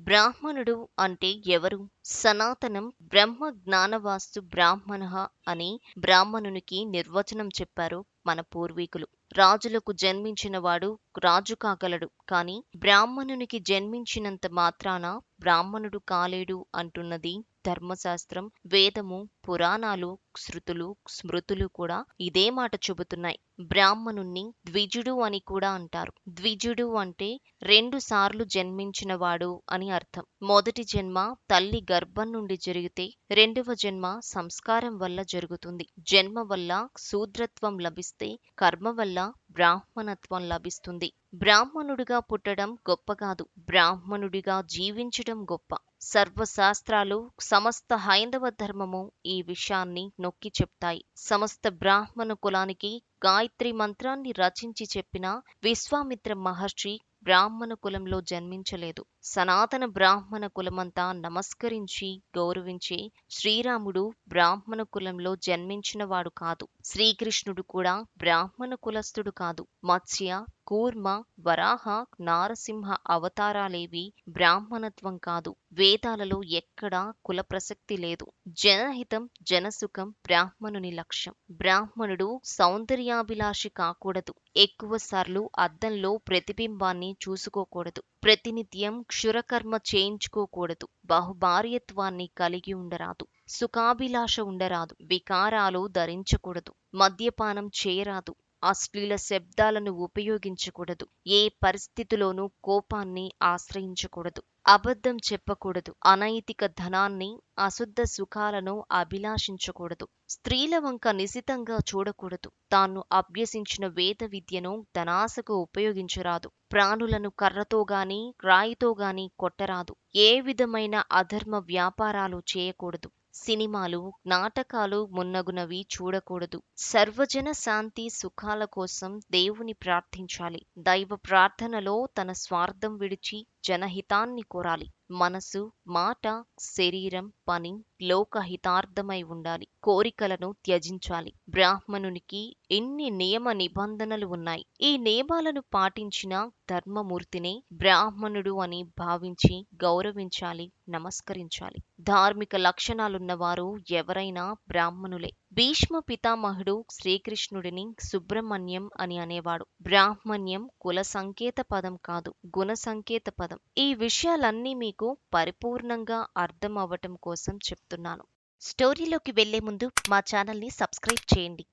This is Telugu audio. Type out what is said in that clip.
బ్రాహ్మణుడు అంటే ఎవరు? సనాతనం బ్రహ్మ జ్ఞానవాస్తు బ్రాహ్మణ అని బ్రాహ్మణునికి నిర్వచనం చెప్పారు మన పూర్వీకులు. రాజులకు జన్మించినవాడు రాజు కాగలడు కాని బ్రాహ్మణునికి జన్మించినంత మాత్రాన బ్రాహ్మణుడు కాలేడు అంటున్నది ధర్మశాస్త్రం వేదము పురాణాలు శృతులు స్మృతులు కూడా ఇదే మాట చెబుతున్నాయి. బ్రాహ్మణుణ్ణి ద్విజుడు అని కూడా అంటారు. ద్విజుడు అంటే రెండు సార్లు జన్మించినవాడు అని అర్థం. మొదటి జన్మ తల్లి గర్భం నుండి జరిగితే రెండవ జన్మ సంస్కారం వల్ల జరుగుతుంది. జన్మ వల్ల శూద్రత్వం లభిస్తే కర్మ వల్ల బ్రాహ్మణత్వం లభిస్తుంది. బ్రాహ్మణుడిగా పుట్టడం గొప్ప కాదు. బ్రాహ్మణుడిగా జీవించడం గొప్ప. సర్వశాస్త్రాలు సమస్త హైందవ ధర్మము ఈ విషయాన్ని నొక్కి చెప్తాయి. సమస్త బ్రాహ్మణ కులానికి గాయత్రి మంత్రాన్ని రచించి చెప్పిన విశ్వామిత్ర మహర్షి బ్రాహ్మణ కులంలో జన్మించలేదు. సనాతన బ్రాహ్మణ కులమంతా నమస్కరించి గౌరవించే శ్రీరాముడు బ్రాహ్మణ కులంలో జన్మించినవాడు కాదు. శ్రీకృష్ణుడు కూడా బ్రాహ్మణ కులస్థుడు కాదు. మత్స్య కూర్మ వరాహ నారసింహ అవతారాలేవి బ్రాహ్మణత్వం కాదు. వేదాలలో ఎక్కడా కుల ప్రసక్తి లేదు. జనహితం జనసుఖం బ్రాహ్మణుని లక్ష్యం. బ్రాహ్మణుడు సౌందర్యాభిలాషి కాకూడదు. ఎక్కువ సార్లు అద్దంలో ప్రతిబింబాన్ని చూసుకోకూడదు. ప్రతినిత్యం క్షురకర్మ చేయించుకోకూడదు. బహుభార్యత్వాన్ని కలిగి ఉండరాదు. సుఖాభిలాష ఉండరాదు. వికారాలు ధరించకూడదు. మద్యపానం చేయరాదు. అశ్లీల శబ్దాలను ఉపయోగించకూడదు. ఏ పరిస్థితిలోనూ కోపాన్ని ఆశ్రయించకూడదు. అబద్ధం చెప్పకూడదు. అనైతిక ధనాన్ని అశుద్ధ సుఖాలను అభిలాషించకూడదు. స్త్రీల వంక నిశితంగా చూడకూడదు. తాను అభ్యసించిన వేద విద్యను ధనాశకు ఉపయోగించరాదు. ప్రాణులను కర్రతో గాని రాయితో గాని కొట్టరాదు. ఏ విధమైన అధర్మ వ్యాపారాలు చేయకూడదు. సినిమాలు నాటకాలు మున్నగునవి చూడకూడదు. సర్వజన శాంతి సుఖాల కోసం దేవుని ప్రార్థించాలి. దైవ ప్రార్థనలో తన స్వార్థం విడిచి జనహితాన్ని కోరాలి. మనసు మాట శరీరం పని లోకహితార్థమై ఉండాలి. కోరికలను త్యజించాలి. బ్రాహ్మణునికి ఎన్ని నియమ నిబంధనలు ఉన్నాయి? ఈ నియమాలను పాటించిన ధర్మమూర్తినే బ్రాహ్మణుడు అని భావించి గౌరవించాలి నమస్కరించాలి. ధార్మిక లక్షణాలున్నవారు ఎవరైనా బ్రాహ్మణులే. భీష్మ పితామహుడు శ్రీకృష్ణుడిని సుబ్రహ్మణ్యం అని అనేవాడు. బ్రాహ్మణ్యం కుల సంకేత పదం కాదు గుణ సంకేత పదం. ఈ విషయాలన్నీ మీకు పరిపూర్ణంగా అర్థం అవ్వటం కోసం చెప్తున్నాను. స్టోరీలోకి వెళ్ళే ముందు మా ఛానల్ని సబ్స్క్రైబ్ చేయండి.